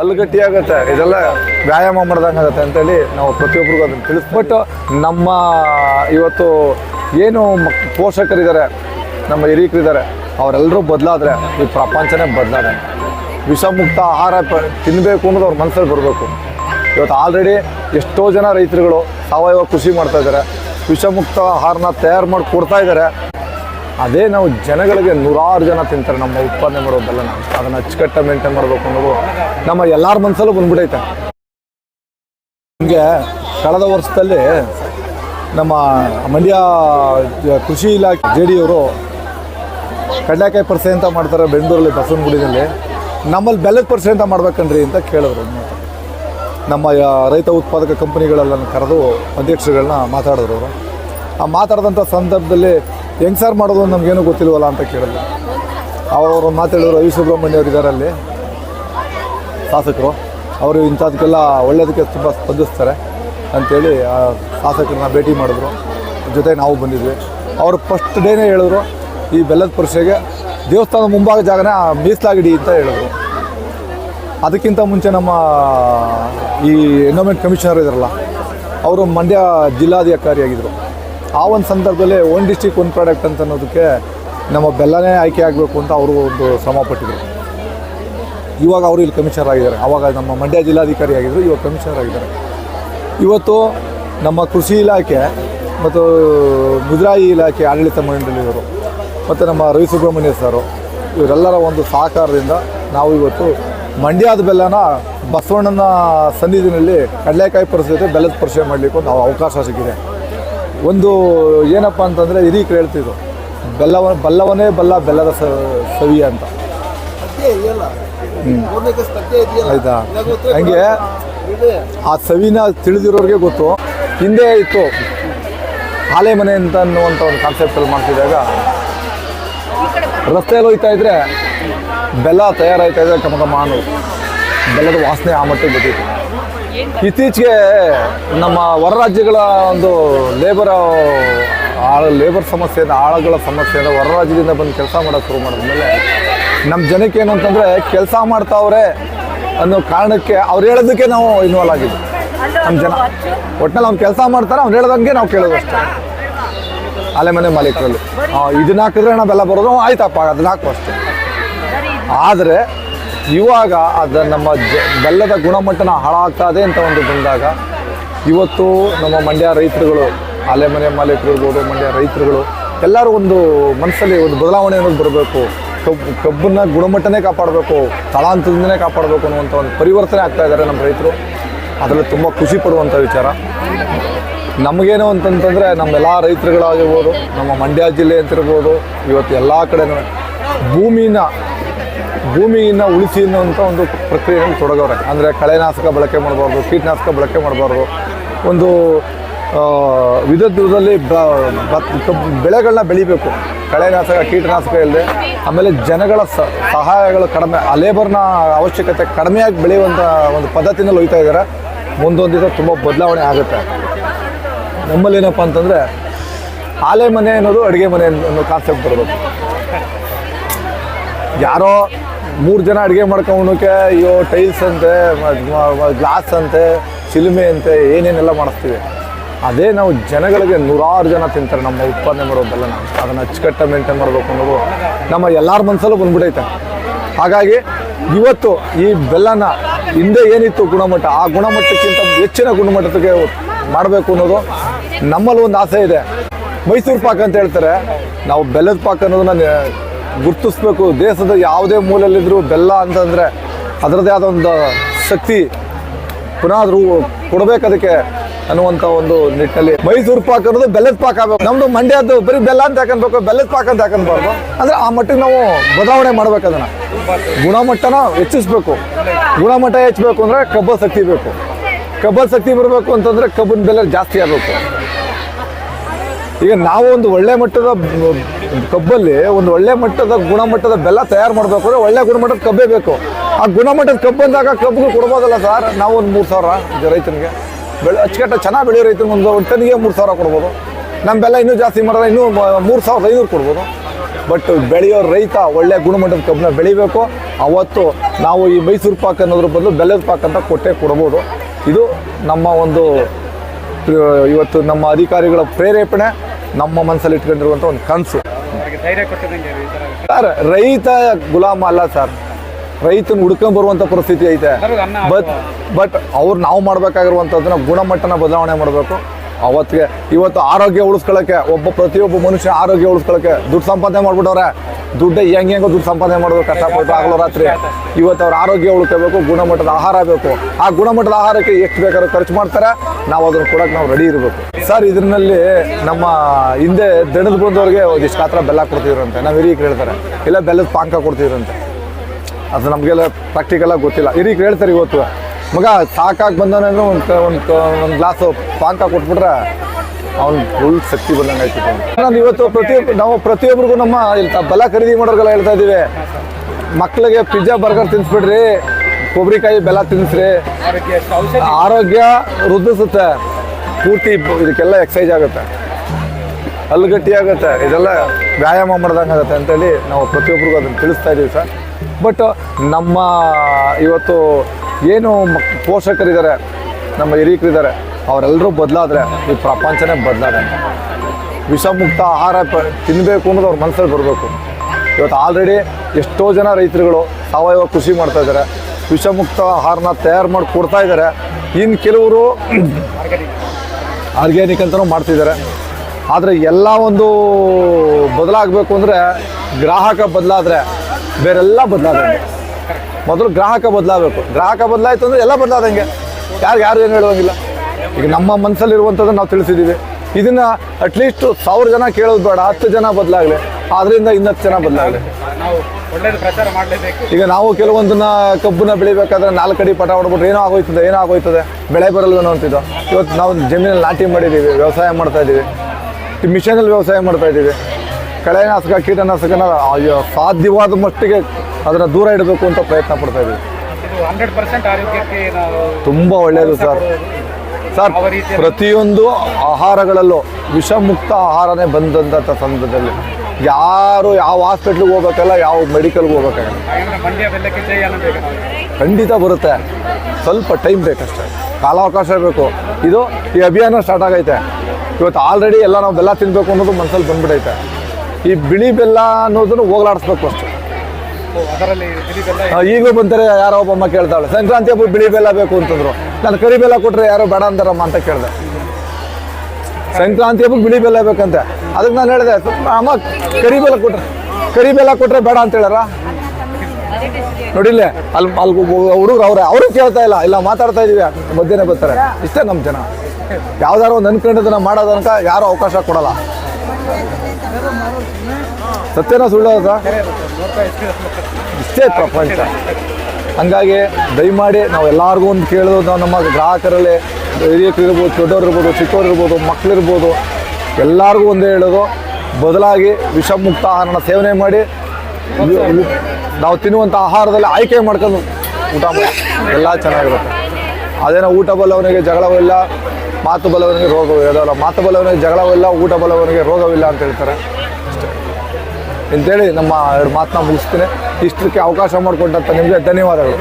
ಅಲ್ಲುಗಟ್ಟಿ ಆಗುತ್ತೆ ಇದೆಲ್ಲ ವ್ಯಾಯಾಮ ಮಾಡ್ದಂಗೆ ಆಗುತ್ತೆ ಅಂತೇಳಿ ನಾವು ಪ್ರತಿಯೊಬ್ಬರಿಗೂ ಅದನ್ನು ತಿಳಿಸ್ಬಿಟ್ಟು ನಮ್ಮ ಇವತ್ತು ಏನು ಪೋಷಕರಿದ್ದಾರೆ ನಮ್ಮ ಹಿರಿಯರಿದ್ದಾರೆ ಅವರೆಲ್ಲರೂ ಬದಲಾದ್ರೆ ಈ ಪ್ರಪಂಚನೇ ಬದಲಾದೆ. ವಿಷಮುಕ್ತ ಆಹಾರ ಪ ತಿನ್ನಬೇಕು ಅನ್ನೋದು ಅವ್ರ ಮನಸ್ಸಲ್ಲಿ ಬರಬೇಕು. ಇವತ್ತು ಆಲ್ರೆಡಿ ಎಷ್ಟೋ ಜನ ರೈತರುಗಳು ಸಾವಯವ ಕೃಷಿ ಮಾಡ್ತಾ ಇದ್ದಾರೆ. ವಿಷಮುಕ್ತ ಆಹಾರನ ತಯಾರು ಮಾಡಿ ಕೊಡ್ತಾ ಇದ್ದಾರೆ. ಅದೇ ನಾವು ಜನಗಳಿಗೆ ನೂರಾರು ಜನ ತಿಂತಾರೆ ನಮ್ಮ ಉತ್ಪಾದನೆ ಮಾಡೋ ಬೆಲ್ಲನ ಅದನ್ನು ಅಚ್ಚುಕಟ್ಟ ಮೇಂಟೈನ್ ಮಾಡಬೇಕು ಅನ್ನೋದು ನಮ್ಮ ಎಲ್ಲರ ಮನಸ್ಸಲ್ಲೂ ಬಂದ್ಬಿಟ್ಟೈತೆ ನಮಗೆ ಕಳೆದ ವರ್ಷದಲ್ಲಿ ನಮ್ಮ ಮಂಡ್ಯ ಕೃಷಿ ಇಲಾಖೆ ಜೆ ಡಿ ಅವರು ಕಡಲೆಕಾಯಿ ಪರಿಸೆ ಅಂತ ಮಾಡ್ತಾರೆ ಬೆಂಗಳೂರಲ್ಲಿ ಬಸವನಗುಡಿನಲ್ಲಿ. ನಮ್ಮಲ್ಲಿ ಬೆಲ್ಲದ ಪರಿಸೆ ಅಂತ ಮಾಡ್ಬೇಕನ್ರಿ ಅಂತ ಕೇಳಿದ್ರು. ನಮ್ಮ ರೈತ ಉತ್ಪಾದಕ ಕಂಪನಿಗಳೆಲ್ಲ ಕರೆದು ಅಧ್ಯಕ್ಷರುಗಳನ್ನ ಮಾತಾಡಿದ್ರು ಅವರು. ಆ ಮಾತಾಡಿದಂಥ ಸಂದರ್ಭದಲ್ಲಿ ಹೆಂಗೆ ಸರ್ ಮಾಡೋದು ನಮಗೇನು ಗೊತ್ತಿಲ್ವಲ್ಲ ಅಂತ ಕೇಳಿದ್ರು ಅವರು ಮಾತಾಡಿದ್ರು ರವಿ ಸುಬ್ರಹ್ಮಣ್ಯ ಅವರು ಇದ್ದಾರೆ ಅಲ್ಲಿ ಶಾಸಕರು. ಅವರು ಇಂಥದಕ್ಕೆಲ್ಲ ಒಳ್ಳೆಯದಕ್ಕೆ ತುಂಬ ಸ್ಪಂದಿಸ್ತಾರೆ ಅಂಥೇಳಿ ಆ ಶಾಸಕರನ್ನ ಭೇಟಿ ಮಾಡಿದ್ರು. ಜೊತೆ ನಾವು ಬಂದಿದ್ವಿ. ಅವರು ಫಸ್ಟ್ ಡೇನೇ ಹೇಳಿದ್ರು, ಈ ಬೆಲ್ಲದ ಪರೀಕ್ಷೆಗೆ ದೇವಸ್ಥಾನದ ಮುಂಭಾಗ ಜಾಗನ ಮೀಸಲಾಗಿಡಿ ಅಂತ ಹೇಳಿದ್ರು. ಅದಕ್ಕಿಂತ ಮುಂಚೆ ನಮ್ಮ ಈ ಎನ್ವೈರ್ಮೆಂಟ್ ಕಮಿಷನರ್ ಇದ್ರಲ್ಲ, ಅವರು ಮಂಡ್ಯ ಜಿಲ್ಲಾಧಿಕಾರಿಯಾಗಿದ್ದರು ಆ ಒಂದು ಸಂದರ್ಭದಲ್ಲಿ ಒನ್ ಡಿಸ್ಟಿಕ್ ಒನ್ ಪ್ರಾಡಕ್ಟ್ ಅಂತ ಅನ್ನೋದಕ್ಕೆ ನಮ್ಮ ಬೆಲ್ಲನೇ ಆಯ್ಕೆ ಆಗಬೇಕು ಅಂತ ಅವರು ಒಂದು ಶ್ರಮ ಪಟ್ಟಿದ್ರು. ಇವಾಗ ಅವರು ಇಲ್ಲಿ ಕಮಿಷನರ್ ಆಗಿದ್ದಾರೆ. ಆವಾಗ ನಮ್ಮ ಮಂಡ್ಯ ಜಿಲ್ಲಾಧಿಕಾರಿ ಆಗಿದ್ದರು ಇವಾಗ ಕಮಿಷನರ್ ಆಗಿದ್ದಾರೆ. ಇವತ್ತು ನಮ್ಮ ಕೃಷಿ ಇಲಾಖೆ ಮತ್ತು ಮುಜರಾಯಿ ಇಲಾಖೆ ಆಡಳಿತ ಮಂಡಳಿಯವರು ಮತ್ತು ನಮ್ಮ ರವಿ ಸುಬ್ರಹ್ಮಣ್ಯ ಸರು, ಇವರೆಲ್ಲರ ಒಂದು ಸಹಕಾರದಿಂದ ನಾವು ಇವತ್ತು ಮಂಡ್ಯದ ಬೆಲ್ಲನ ಬಸವಣ್ಣನ ಸನ್ನಿಧಿನಲ್ಲಿ ಕಡಲೆಕಾಯಿ ಪರಿಸ್ಥಿತಿ ಬೆಲ್ಲದ ಪರಿಚಯ ಮಾಡಲಿಕ್ಕೆ ಒಂದು ಅವಕಾಶ ಸಿಕ್ಕಿದೆ. ಒಂದು ಏನಪ್ಪ ಅಂತಂದರೆ ಹಿರೀಕರು ಹೇಳ್ತಿದ್ರು. ಬೆಲ್ಲವ ಬಲ್ಲವನೇ ಬಲ್ಲ ಬೆಲ್ಲದ ಸ ಸವಿ ಅಂತ. ಆಯ್ತಾ? ಹಂಗೆ ಆ ಸವಿನ ತಿಳಿದಿರೋರಿಗೆ ಗೊತ್ತು. ಹಿಂದೆ ಇತ್ತು. ಆಲೆ ಮನೆ ಅಂತ ಅನ್ನುವಂಥ ಒಂದು ಕಾನ್ಸೆಪ್ಟಲ್ಲಿ ಮಾಡ್ತಿದ್ದಾಗ ರಸ್ತೆಯಲ್ಲಿ ಹೋಗ್ತಾ ಇದ್ರೆ ಬೆಲ್ಲ ತಯಾರಾಯ್ತಾ ಇದ್ರೆ ಕಮಕ ಕಮ ಅನ್ನೋದು. ಬೆಲ್ಲದ ವಾಸನೆ ಆ ಮಟ್ಟಿಗೆ ಗೊತ್ತಿತ್ತು ಇತ್ತೀಚೆಗೆ ನಮ್ಮ ಹೊರ ರಾಜ್ಯಗಳ ಒಂದು ಲೇಬರ್ ಲೇಬರ್ ಸಮಸ್ಯೆಯಿಂದ ಆಳುಗಳ ಸಮಸ್ಯೆಯಿಂದ ಹೊರ ರಾಜ್ಯದಿಂದ ಬಂದು ಕೆಲಸ ಮಾಡೋಕ್ಕೆ ಶುರು ಮಾಡಿದ್ಮೇಲೆ ನಮ್ಮ ಜನಕ್ಕೆ ಏನು ಅಂತಂದರೆ ಕೆಲಸ ಮಾಡ್ತಾವ್ರೆ ಅನ್ನೋ ಕಾರಣಕ್ಕೆ ಅವ್ರು ಹೇಳೋದಕ್ಕೆ ನಾವು ಇನ್ವಾಲ್ವ್ ಆಗಿದ್ವಿ. ನಮ್ಮ ಜನ ಒಟ್ಟಿನಲ್ಲಿ ಅವ್ನು ಕೆಲಸ ಮಾಡ್ತಾರೆ ಅವ್ನು ಹೇಳ್ದಂಗೆ ನಾವು ಕೇಳೋದು ಅಷ್ಟೇ. ಅಲೆ ಮನೆ ಮಾಲೀಕರಲ್ಲಿ ಇದನ್ನ ಹಾಕಿದ್ರೆ ನಾವೆಲ್ಲ ಬರೋದು, ಆಯ್ತಪ್ಪ, ಅದನ್ನ ಹಾಕು ಅಷ್ಟೇ. ಆದರೆ ಇವಾಗ ಅದು ನಮ್ಮ ಜ, ಬೆಲ್ಲದ ಗುಣಮಟ್ಟನ ಹಾಳಾಗ್ತದೆ ಅಂತ ಒಂದು ಬಂದಾಗ ಇವತ್ತು ನಮ್ಮ ಮಂಡ್ಯ ರೈತರುಗಳು, ಅಲೆ ಮನೆ ಮಾಲೀಕರು ಇರ್ಬೋದು, ಮಂಡ್ಯ ರೈತರುಗಳು, ಎಲ್ಲರೂ ಒಂದು ಮನಸ್ಸಲ್ಲಿ ಒಂದು ಬದಲಾವಣೆ ಅನ್ನೋದು ಬರಬೇಕು. ಕಬ್ಬು ಕಬ್ಬನ್ನ ಗುಣಮಟ್ಟನೇ ಕಾಪಾಡಬೇಕು ತಳಾಂತದಿಂದನೇ ಕಾಪಾಡಬೇಕು ಅನ್ನುವಂಥ ಒಂದು ಪರಿವರ್ತನೆ ಆಗ್ತಾ ಇದ್ದಾರೆ ನಮ್ಮ ರೈತರು. ಅದರಲ್ಲಿ ತುಂಬ ಖುಷಿ ಪಡುವಂಥ ವಿಚಾರ. ನಮಗೇನು ಅಂತಂತಂದರೆ ನಮ್ಮೆಲ್ಲ ರೈತರುಗಳಾಗಿರ್ಬೋದು, ನಮ್ಮ ಮಂಡ್ಯ ಜಿಲ್ಲೆ ಅಂತಿರ್ಬೋದು, ಇವತ್ತು ಎಲ್ಲ ಕಡೆನೂ ಭೂಮಿನ ಭೂಮಿಯನ್ನು ಉಳಿಸಿ ಅನ್ನೋಂಥ ಒಂದು ಪ್ರಕ್ರಿಯೆಯಲ್ಲಿ ತೊಡಗವ್ರೆ. ಅಂದರೆ ಕಳೆನಾಶಕ ಬಳಕೆ ಮಾಡಬಾರ್ದು, ಕೀಟನಾಶಕ ಬಳಕೆ ಮಾಡಬಾರ್ದು. ಒಂದು ವಿಧದಲ್ಲಿ ಬೆಳೆಗಳನ್ನ ಬೆಳಿಬೇಕು. ಕಳೆನಾಶಕ ಕೀಟನಾಶಕ ಇಲ್ಲದೆ ಆಮೇಲೆ ಜನಗಳ ಸಹಾಯಗಳು ಕಡಿಮೆ, ಆ ಲೇಬರ್ನ ಅವಶ್ಯಕತೆ ಕಡಿಮೆಯಾಗಿ ಬೆಳೆಯುವಂಥ ಒಂದು ಪದ್ಧತಿನಲ್ಲಿ ಒಯ್ತಾ ಇದ್ದಾರೆ ಮುಂದೊಂದು ದಿವಸ ತುಂಬ ಬದಲಾವಣೆ ಆಗುತ್ತೆ. ನಮ್ಮಲ್ಲಿ ಏನಪ್ಪ ಅಂತಂದರೆ, ಆಲೆ ಮನೆ ಅನ್ನೋದು ಅಡುಗೆ ಮನೆ ಅನ್ನೋ ಕಾನ್ಸೆಪ್ಟ್ ಬರಬೇಕು. ಯಾರೋ ಮೂರು ಜನ ಅಡುಗೆ ಮಾಡ್ಕೊಂಡೋಕೆ ಅಯ್ಯೋ ಟೈಲ್ಸ್ ಅಂತೆ ಗ್ಲಾಸ್ ಅಂತೆ, ಚಿಲುಮೆ ಅಂತೆ, ಏನೇನೆಲ್ಲ ಮಾಡಿಸ್ತೀವಿ. ಅದೇ ನಾವು ಜನಗಳಿಗೆ ನೂರಾರು ಜನ ತಿಂತಾರೆ ನಮ್ಮ ಉತ್ಪಾದನೆ ಮಾಡೋ ನಾವು. ಅದನ್ನು ಅಚ್ಚುಕಟ್ಟ ಮೇಂಟೈನ್ ಮಾಡಬೇಕು ಅನ್ನೋದು ನಮ್ಮ ಎಲ್ಲರ ಮನಸ್ಸಲ್ಲೂ ಬಂದ್ಬಿಟ್ಟೈತೆ ಹಾಗಾಗಿ ಇವತ್ತು ಈ ಬೆಲ್ಲನ ಹಿಂದೆ ಏನಿತ್ತು ಗುಣಮಟ್ಟ, ಆ ಗುಣಮಟ್ಟಕ್ಕಿಂತ ಹೆಚ್ಚಿನ ಗುಣಮಟ್ಟಕ್ಕೆ ಮಾಡಬೇಕು ಅನ್ನೋದು ನಮ್ಮಲ್ಲಿ ಒಂದು ಆಸೆ ಇದೆ. ಮೈಸೂರು ಪಾಕ್ ಅಂತ ಹೇಳ್ತಾರೆ. ನಾವು ಬೆಲ್ಲದ ಪಾಕ್ ಅನ್ನೋದನ್ನ ಗುರ್ತಿಸ್ಬೇಕು. ದೇಶದ ಯಾವುದೇ ಮೂಲೆಯಲ್ಲಿದ್ದರೂ ಬೆಲ್ಲ ಅಂತಂದರೆ ಅದರದೇ ಆದ ಒಂದು ಶಕ್ತಿ ಪುನಃ ಕೊಡಬೇಕು ಅದಕ್ಕೆ ಅನ್ನುವಂಥ ಒಂದು ನಿಟ್ಟಿನಲ್ಲಿ ಮೈಸೂರು ಪಾಕ್ ಅನ್ನೋದು ಬೆಲ್ಲದ ಪಾಕ್ ಆಗಬೇಕು. ನಮ್ಮದು ಮಂಡ್ಯದ್ದು ಬರೀ ಬೆಲ್ಲ ಅಂತ ಹಾಕನ್ಬೇಕು, ಬೆಲ್ಲದ ಪಾಕ್ ಅಂತ ಹಾಕನ್ಬಾರ್ದು. ಅಂದ್ರೆ ಆ ಮಟ್ಟಿಗೆ ನಾವು ಬದಲಾವಣೆ ಮಾಡ್ಬೇಕು ಅದನ್ನು. ಗುಣಮಟ್ಟನ ಹೆಚ್ಚಿಸ್ಬೇಕು. ಗುಣಮಟ್ಟ ಹೆಚ್ಚಬೇಕು ಅಂದ್ರೆ ಕಬ್ಬು ಶಕ್ತಿ ಬೇಕು. ಕಬ್ಬಲ್ ಶಕ್ತಿ ಬರಬೇಕು ಅಂತಂದ್ರೆ ಕಬ್ಬಿನ ಬೆಲೆ ಜಾಸ್ತಿ ಆಗಬೇಕು. ಈಗ ನಾವು ಒಂದು ಒಳ್ಳೆ ಮಟ್ಟದ ಕಬ್ಬಲ್ಲಿ ಒಂದು ಒಳ್ಳೆ ಮಟ್ಟದ ಗುಣಮಟ್ಟದ ಬೆಲ್ಲ ತಯಾರು ಮಾಡಬೇಕು ಅಂದ್ರೆ ಒಳ್ಳೆ ಗುಣಮಟ್ಟದ ಕಬ್ಬೇ ಬೇಕು. ಆ ಗುಣಮಟ್ಟದ ಕಬ್ಬು ಅಂದಾಗ ಕಬ್ಬಿಗೆ ಕೊಡ್ಬೋದಲ್ಲ ಸರ್? ನಾವು ಒಂದು ಮೂರು ಸಾವಿರ ರೈತನಿಗೆ. ಬೆಳೆ ಅಚ್ಚುಕಟ್ಟ ಚೆನ್ನಾಗಿ ಬೆಳೆಯೋ ರೈತನಿಗೆ ಒಂದು ಟನ್ನಿಗೆ ಮೂರು ಸಾವಿರ ಕೊಡ್ಬೋದು. ನಮ್ಮ ಬೆಲ್ಲ ಇನ್ನೂ ಜಾಸ್ತಿ ಮಾಡಿದ್ರೆ ಇನ್ನೂ ಮೂರು ಸಾವಿರದ ಐನೂರು ಕೊಡ್ಬೋದು. ಬಟ್ ಬೆಳೆಯೋ ರೈತ ಒಳ್ಳೆ ಗುಣಮಟ್ಟದ ಕಬ್ಬನ್ನ ಬೆಳಿಬೇಕು. ಅವತ್ತು ನಾವು ಈ ಮೈಸೂರು ಪಾಕ್ ಅನ್ನೋದ್ರ ಬದಲು ಬೆಲ್ಲದ ಪಾಕ್ ಅಂತ ಕೊಟ್ಟೆ ಕೊಡ್ಬೋದು. ಇದು ನಮ್ಮ ಒಂದು, ಇವತ್ತು ನಮ್ಮ ಅಧಿಕಾರಿಗಳ ಪ್ರೇರೇಪಣೆ, ನಮ್ಮ ಮನಸ್ಸಲ್ಲಿ ಇಟ್ಕೊಂಡಿರುವಂಥ ಒಂದು ಕನಸು. ಧೈರ್ಯ ಸರ್ ರೈತ ಗುಲಾಮ ಅಲ್ಲ ಸರ್. ರೈತನ ಹುಡ್ಕೊಂಡ್ ಬರುವಂತ ಪರಿಸ್ಥಿತಿ ಐತೆ. ಬಟ್ ಬಟ್ ಅವ್ರು ನಾವು ಮಾಡ್ಬೇಕಾಗಿರುವಂಥದ್ದನ್ನ ಗುಣಮಟ್ಟನ ಬದಲಾವಣೆ ಮಾಡಬೇಕು. ಅವತ್ತಿಗೆ ಇವತ್ತು ಆರೋಗ್ಯ ಉಳಿಸ್ಕೊಳ್ಳೋಕೆ ಒಬ್ಬ ಪ್ರತಿಯೊಬ್ಬ ಮನುಷ್ಯ ಆರೋಗ್ಯ ಉಳಿಸ್ಕೊಳ್ಳೋಕೆ ದುಡ್ಡು ಸಂಪಾದನೆ ಮಾಡ್ಬಿಟ್ಟವ್ರೆ. ದುಡ್ಡು ಹೆಂಗೆ ಹೆಂಗೋ ದುಡ್ಡು ಸಂಪಾದನೆ ಮಾಡೋದು ಕಷ್ಟಪಟ್ಟು ಆಗಲೋ ರಾತ್ರಿ. ಇವತ್ತು ಅವ್ರ ಆರೋಗ್ಯ ಉಳ್ಕೋಬೇಕು, ಗುಣಮಟ್ಟದ ಆಹಾರ ಬೇಕು. ಆ ಗುಣಮಟ್ಟದ ಆಹಾರಕ್ಕೆ ಎಷ್ಟು ಬೇಕಾದ್ರೂ ಖರ್ಚು ಮಾಡ್ತಾರೆ. ನಾವು ಅದನ್ನು ಕೊಡೋಕೆ ನಾವು ರೆಡಿ ಇರಬೇಕು. ಸರ್, ಇದರಲ್ಲಿ ನಮ್ಮ ಹಿಂದೆ ದಣದ್ ಬಂದವ್ರಿಗೆ ಇಷ್ಟು ಕಾತ್ರ ಬೆಲ್ಲ ಕೊಡ್ತಿದ್ರಂತೆ. ನಾವು ಹಿರಿಯಕ್ಕೆ ಹೇಳ್ತಾರೆ ಇಲ್ಲ, ಬೆಲ್ಲದ ಪಾಂಕ ಕೊಡ್ತಿದ್ರಂತೆ. ಅದು ನಮಗೆಲ್ಲ ಪ್ರಾಕ್ಟಿಕಲಾಗಿ ಗೊತ್ತಿಲ್ಲ. ಹಿರಿಯಕ್ಕೆ ಹೇಳ್ತಾರೆ ಇವತ್ತು. ಮಗ, ಸಾಕಾಗಿ ಬಂದವನಂದ್ರೆ ಒಂದು ಒಂದು ಒಂದು ಗ್ಲಾಸು ಪಾಕ ಕೊಟ್ಬಿಟ್ರೆ ಅವ್ನು ಫುಲ್ ಶಕ್ತಿ ಬಂದಂಗೆ ಆಯ್ತು ನಾನು ಇವತ್ತು ಪ್ರತಿ ನಾವು ಪ್ರತಿಯೊಬ್ಬರಿಗೂ ನಮ್ಮ ಬಲ ಖರೀದಿ ಮಾಡೋರ್ಗೆಲ್ಲ ಹೇಳ್ತಾ ಇದ್ದೀವಿ. ಮಕ್ಕಳಿಗೆ ಪಿಜ್ಜಾ, ಬರ್ಗರ್ ತಿನ್ಸ್ಬಿಡ್ರಿ. ಕೊಬ್ಬರಿಕಾಯಿ ಬೆಲ್ಲ ತಿನ್ಸ್ರಿ. ಆರೋಗ್ಯ ವೃದ್ಧಿಸುತ್ತೆ. ಪೂರ್ತಿ ಇದಕ್ಕೆಲ್ಲ ಎಕ್ಸೈಸ್ ಆಗುತ್ತೆ. ಅಲ್ಲುಗಟ್ಟಿ ಆಗುತ್ತೆ ಇದೆಲ್ಲ ವ್ಯಾಯಾಮ ಮಾಡ್ದಂಗೆ ಆಗುತ್ತೆ ಅಂತೇಳಿ ನಾವು ಪ್ರತಿಯೊಬ್ಬರಿಗೂ ಅದನ್ನು ತಿಳಿಸ್ತಾ ಇದ್ದೀವಿ ಸರ್. ಬಟ್ ನಮ್ಮ ಇವತ್ತು ಏನು ಮಕ್ ಪೋಷಕರಿದ್ದಾರೆ, ನಮ್ಮ ಹಿರಿಯಕರಿದ್ದಾರೆ ಅವರೆಲ್ಲರೂ ಬದಲಾದರೆ, ಈ ಪ್ರಪಂಚನೇ ಬದಲಾದ. ವಿಷಮುಕ್ತ ಆಹಾರ ತಿನ್ನಬೇಕು ಅನ್ನೋದು ಅವ್ರ ಮನಸ್ಸಲ್ಲಿ ಬರಬೇಕು. ಇವತ್ತು ಆಲ್ರೆಡಿ ಎಷ್ಟೋ ಜನ ರೈತರುಗಳು ಸಾವಯವ ಕೃಷಿ ಮಾಡ್ತಾ ಇದ್ದಾರೆ. ವಿಷಮುಕ್ತ ಆಹಾರನ ತಯಾರು ಮಾಡಿ ಕೊಡ್ತಾ ಇದ್ದಾರೆ. ಇನ್ನು ಕೆಲವರು ಆರ್ಗ್ಯಾನಿಕ್ ಅಂತಲೂ ಮಾಡ್ತಿದ್ದಾರೆ. ಆದರೆ ಎಲ್ಲ ಒಂದು ಬದಲಾಗಬೇಕು ಅಂದರೆ ಗ್ರಾಹಕ ಬದಲಾದರೆ, ಬೇರೆಲ್ಲ ಬದಲಾದಂಗೆ ಮೊದಲು ಗ್ರಾಹಕ ಬದಲಾಗಬೇಕು. ಗ್ರಾಹಕ ಬದಲಾಯಿತು ಅಂದರೆ ಎಲ್ಲ ಬದಲಾದಂಗೆ ಯಾರು ಯಾರು ಏನು ಹೇಳುವಂಗಿಲ್ಲ ಈಗ ನಮ್ಮ ಮನಸ್ಸಲ್ಲಿರುವಂಥದ್ದು ನಾವು ತಿಳಿಸಿದ್ದೀವಿ ಇದನ್ನು ಅಟ್ಲೀಸ್ಟ್ ಸಾವಿರ ಜನ ಕೇಳೋದು ಬೇಡ ಹತ್ತು ಜನ ಬದಲಾಗಲಿ. ಆದ್ದರಿಂದ ಇನ್ನತ್ತು ಜನ ಬದಲಾಗಲಿ. ಈಗ ನಾವು ಕೆಲವೊಂದನ್ನ ಕಬ್ಬನ್ನ ಬೆಳಿಬೇಕಾದ್ರೆ ನಾಲ್ಕು ಅಡಿ ಪಟ ಹೊಡ್ಬಿಟ್ರೆ ಏನೋ ಆಗೋಯ್ತದೆ ಏನೋ ಆಗೋಯ್ತದೆ. ಬೆಳೆ ಬರಲ್ವೇನೋ ಅಂತಿದ್ದು ಇವತ್ತು ನಾವು ಜಮೀನಲ್ಲಿ ನಾಟಿ ಮಾಡಿದ್ದೀವಿ ವ್ಯವಸಾಯ ಮಾಡ್ತಾ ಇದ್ದೀವಿ ಮಿಷನಲ್ಲಿ ವ್ಯವಸಾಯ ಮಾಡ್ತಾ ಇದ್ದೀವಿ ಕಳೆನಾಶಕ ಕೀಟನಾಶಕನ ಸಾಧ್ಯವಾದ ಮಟ್ಟಿಗೆ ಅದನ್ನು ದೂರ ಇಡಬೇಕು ಅಂತ ಪ್ರಯತ್ನ ಪಡ್ತಾ ಇದೀವಿ ಇದು ಹಂಡ್ರೆಡ್ ಪರ್ಸೆಂಟ್ ಆರೋಗ್ಯಕ್ಕೆ ನಾವು ತುಂಬ ಒಳ್ಳೆಯದು ಸರ್. ಸರ್ ಪ್ರತಿಯೊಂದು ಆಹಾರಗಳಲ್ಲೂ ವಿಷಮುಕ್ತ ಆಹಾರನೇ ಬಂದಂತ ಸಂದರ್ಭದಲ್ಲಿ ಯಾರು ಯಾವ ಹಾಸ್ಪಿಟ್ಲಿಗೆ ಹೋಗ್ಬೇಕಲ್ಲ ಯಾವ ಮೆಡಿಕಲ್ಗೆ ಹೋಗ್ಬೇಕಾಗಲ್ಲ. ಖಂಡಿತ ಬರುತ್ತೆ. ಸ್ವಲ್ಪ ಟೈಮ್ ಬೇಕಷ್ಟೇ. ಕಾಲಾವಕಾಶ ಬೇಕು ಇದು ಈ ಅಭಿಯಾನ ಸ್ಟಾರ್ಟ್ ಆಗೈತೆ. ಇವತ್ತು ಆಲ್ರೆಡಿ ಎಲ್ಲ ನಾವು ಬೆಲ್ಲ ತಿನ್ನಬೇಕು ಅನ್ನೋದು ಮನಸ್ಸಲ್ಲಿ ಬಂದ್ಬಿಟ್ಟೈತೆ ಈ ಬಿಳಿ ಬೆಲ್ಲ ಅನ್ನೋದನ್ನು ಹೋಗ್ಲಾಡಿಸ್ಬೇಕು ಅಷ್ಟೇ. ಈಗಲೂ ಬಂತಾರೆ ಯಾರೋ ಒಬ್ಬಮ್ಮ ಕೇಳ್ತಾಳೆ ಸಂಕ್ರಾಂತಿ ಹಬ್ಬ ಬಿಳಿ ಬೆಲ್ಲ ಬೇಕು ಅಂತಂದ್ರು. ನಾನು ಕರಿ ಬೆಲ್ಲ ಕೊಟ್ಟರೆ ಯಾರೋ ಬೇಡ ಅಂತಾರಮ್ಮ ಅಂತ ಕೇಳಿದೆ. ಸಂಕ್ರಾಂತಿ ಹಬ್ಬಕ್ಕೆ ಬಿಳಿ ಬೆಲ್ಲ ಬೇಕಂತೆ. ಅದಕ್ಕೆ ನಾನು ಹೇಳಿದೆ ಅಮ್ಮ ಕರಿ ಬೆಲ್ಲ ಕೊಟ್ರೆ ಕರಿ ಬೆಲ್ಲ ಕೊಟ್ಟರೆ ಬೇಡ ಅಂತ ಹೇಳಾರ ನೋಡಿಲ್ಲೇ ಅಲ್ಲಿ ಅಲ್ಲಿ ಹುಡುಗರು ಅವ್ರೆ ಅವರು ಕೇಳ್ತಾ ಇಲ್ಲ ಇಲ್ಲ ಮಾತಾಡ್ತಾ ಇದೀವಿ ಮಧ್ಯಾಹ್ನ ಬರ್ತಾರೆ. ಇಷ್ಟೇ ನಮ್ಮ ಜನ. ಯಾವ್ದಾರು ಒಂದು ಅನ್ಕೊಂಡಿದ್ದನ್ನ ಮಾಡೋದನಕ ಯಾರು ಅವಕಾಶ ಕೊಡಲ್ಲ. ಸತ್ಯನ ಸುಳ್ಳು ಅದ ನೋಡ್ತಾ ಎಷ್ಟು ಇಷ್ಟೇ ಪ್ರಪಂಚ. ಹಂಗಾಗಿ ದಯಮಾಡಿ ನಾವು ಎಲ್ಲರಿಗೂ ಒಂದು ಕೇಳೋದು, ನಾವು ನಮ್ಮ ಗ್ರಾಹಕರಲ್ಲಿ ಹಿರಿಯಕರಿರ್ಬೋದು ದೊಡ್ಡವ್ರು ಇರ್ಬೋದು, ಚಿಕ್ಕವ್ರು ಇರ್ಬೋದು ಮಕ್ಕಳಿರ್ಬೋದು ಎಲ್ಲರಿಗೂ ಒಂದೇ ಹೇಳೋದು, ಬದಲಾಗಿ ವಿಷಮುಕ್ತ ಆಹಾರನ ಸೇವನೆ ಮಾಡಿ ನಾವು ತಿನ್ನುವಂಥ ಆಹಾರದಲ್ಲಿ ಆಯ್ಕೆ ಮಾಡ್ಕೊಂಡು ಊಟ ಮಾಡಿ, ಎಲ್ಲ ಚೆನ್ನಾಗಿರುತ್ತೆ. ಅದೇನೋ ಊಟ ಬಲ್ಲವನಿಗೆ ಜಗಳವಿಲ್ಲ ಮಾತು ಬಲವನಿಗೆ ರೋಗವಿಲ್ಲ ಮಾತು ಬಲವನಿಗೆ ಜಗಳವಿಲ್ಲ ಊಟ ಬಲವನಿಗೆ ರೋಗವಿಲ್ಲ ಅಂತ ಹೇಳ್ತಾರೆ. ಅಂತೇಳಿ ನಮ್ಮ ಎರಡು ಮಾತನ್ನ ಮುಗಿಸ್ತೀನಿ. ಇಷ್ಟಕ್ಕೆ ಅವಕಾಶ ಮಾಡಿಕೊಟ್ಟಂತ ನಿಮಗೆ ಧನ್ಯವಾದಗಳು.